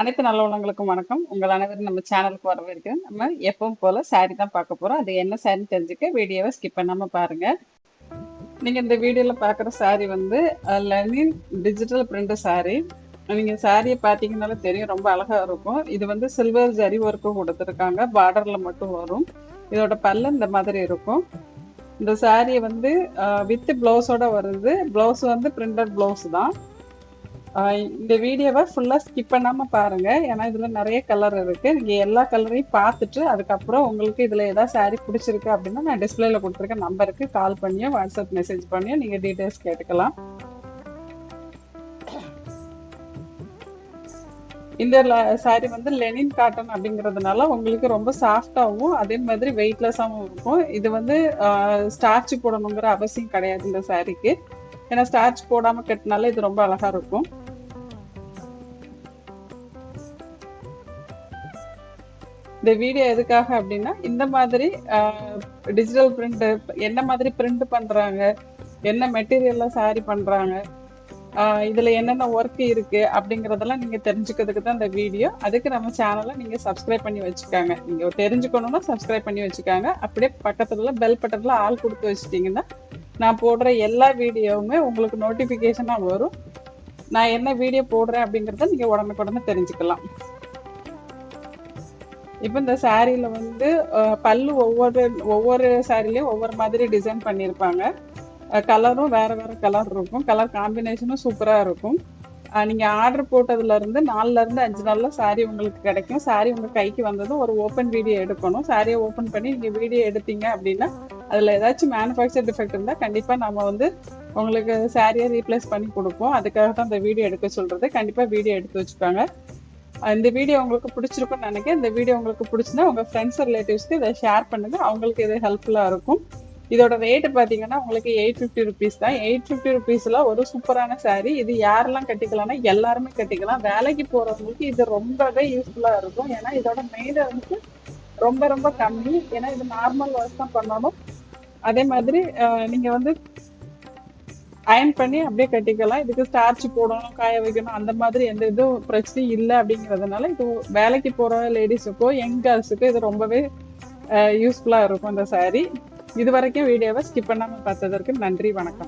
அனைத்து நல்லவனங்களுக்கும் வணக்கம். உங்கள் அனைவரும் நம்ம சேனலுக்கு வரவேற்கிறேன். நம்ம எப்பவும் போல சாரி தான் பார்க்க போறோம். அது என்ன சாரின்னு தெரிஞ்சுக்க வீடியோவை ஸ்கிப் பண்ணாம பாருங்க. நீங்க இந்த வீடியோல பார்க்குற சாரி வந்து லெனின் டிஜிட்டல் பிரிண்ட் சாரி நீங்க சாரியை பார்த்தீங்கனாலும் தெரியும் ரொம்ப அழகா இருக்கும். இது வந்து சில்வர் ஜரி ஒர்க்கும் கொடுத்துருக்காங்க. பார்டர்ல மட்டும் வரும். இதோட பல்லு இந்த மாதிரி இருக்கும். இந்த சாரியை வந்து வித் பிளவுஸோட வருது. பிளவுஸ் வந்து பிரிண்டட் பிளவுஸ் தான். இந்த வீடியோவை ஃபுல்லாக ஸ்கிப் பண்ணாமல் பாருங்கள் ஏன்னா இதில் நிறைய கலர் இருக்குது நீங்கள் எல்லா கலரையும் பார்த்துட்டு அதுக்கப்புறம் உங்களுக்கு இதில் ஏதாவது saree பிடிச்சிருக்கு அப்படின்னா நான் டிஸ்பிளேல கொடுத்துருக்க நம்பருக்கு கால் பண்ணியோ வாட்ஸ்அப் மெசேஜ் பண்ணியோ நீங்கள் டீட்டெயில்ஸ் கேட்டுக்கலாம். இந்த சாரி வந்து லெனின் காட்டன் அப்படிங்கிறதுனால உங்களுக்கு ரொம்ப சாஃப்டாகவும் அதே மாதிரி வெயிட்லெஸ்ஸாகவும் இருக்கும். இது வந்து ஸ்டார்ச் போடணுங்கிற அவசியம் கிடையாது இந்த சாரிக்கு ஏன்னா ஸ்டார்ச் போடாமல் கட்டினால இது ரொம்ப அழகாக இருக்கும். இந்த வீடியோ எதுக்காக அப்படின்னா இந்த மாதிரி டிஜிட்டல் பிரிண்ட் என்ன மாதிரி பிரிண்ட் பண்ணுறாங்க என்ன மெட்டீரியலில் சாரி பண்ணுறாங்க இதில் என்னென்ன ஒர்க் இருக்குது அப்படிங்கிறதெல்லாம் நீங்கள் தெரிஞ்சுக்கிறதுக்கு தான் இந்த வீடியோ அதுக்கு நம்ம சேனலை நீங்கள் சப்ஸ்கிரைப் பண்ணி வச்சுக்காங்க. நீங்கள் தெரிஞ்சுக்கணுன்னா சப்ஸ்கிரைப் பண்ணி வச்சுக்காங்க. அப்படியே பக்கத்தில் பெல் பட்டத்தில் ஆள் கொடுத்து வச்சிட்டிங்கன்னா நான் போடுற எல்லா வீடியோவுமே உங்களுக்கு நோட்டிஃபிகேஷனாக வரும். நான் என்ன வீடியோ போடுறேன் அப்படிங்கிறத நீங்கள் உடனுக்குடனே தெரிஞ்சுக்கலாம். இப்போ இந்த சாரியில் வந்து பல்லு ஒவ்வொரு ஒவ்வொரு சாரிலையும் ஒவ்வொரு மாதிரி டிசைன் பண்ணியிருப்பாங்க. கலரும் வேறு வேறு கலர் இருக்கும். கலர் காம்பினேஷனும் சூப்பராக இருக்கும். நீங்கள் நீங்க ஆர்டர் போட்டதுல இருந்து நாலுல இருந்து அஞ்சு நாள்ல சாரி உங்களுக்கு கிடைக்கும். சாரி உங்க கைக்கு வந்ததும் ஒரு ஓப்பன் வீடியோ எடுக்கணும். சாரியை ஓப்பன் பண்ணி நீங்க வீடியோ எடுத்தீங்க அப்படின்னா அதுல ஏதாச்சும் மேனுஃபேக்சர் டிஃபெக்ட் இருந்தா கண்டிப்பா நம்ம வந்து உங்களுக்கு சாரியை ரீப்ளேஸ் பண்ணி கொடுப்போம். அதுக்காக தான் இந்த வீடியோ எடுக்க சொல்றது. கண்டிப்பா வீடியோ எடுத்து வச்சுப்பாங்க இந்த வீடியோ உங்களுக்கு பிடிச்சிருக்கும்னு நினைக்கிறேன். இந்த வீடியோ உங்களுக்கு பிடிச்சுன்னா உங்க ஃப்ரெண்ட்ஸ் ரிலேட்டிவ்ஸ்க்கு இதை ஷேர் பண்ணுங்க. அவங்களுக்கு இது ஹெல்ப்ஃபுல்லா இருக்கும். இதோட ரேட்டு பார்த்தீங்கன்னா உங்களுக்கு எயிட் ஃபிஃப்டி ருபீஸ் தான். எயிட் ஃபிஃப்டி ருபீஸ்ல ஒரு சூப்பரான saree. இது யாரெல்லாம் கட்டிக்கலாம்னா எல்லாருமே கட்டிக்கலாம். வேலைக்கு போறவங்களுக்கு இது ரொம்பவே யூஸ்ஃபுல்லா இருக்கும். ஏன்னா இதோட மெயின்டெனன்ஸ் ரொம்ப ரொம்ப கம்மி. ஏன்னா இது நார்மல் ஒர்க் தான் பண்ணணும். அதே மாதிரி நீங்கள் நீங்க வந்து அயன் பண்ணி அப்படியே கட்டிக்கலாம். இதுக்கு ஸ்டார்ச் போடணும் காய வைக்கணும். அந்த மாதிரி எந்த இதுவும் பிரச்சனையும் இல்லை அப்படிங்கிறதுனால இது வேலைக்கு போகிற லேடிஸுக்கோ யங் கேர்ள்ஸுக்கோ இது ரொம்பவே யூஸ்ஃபுல்லாக இருக்கும் இந்த சாரீ இது வரைக்கும் வீடியோவை ஸ்கிப் பண்ணாமல் பார்த்ததற்கு நன்றி வணக்கம்.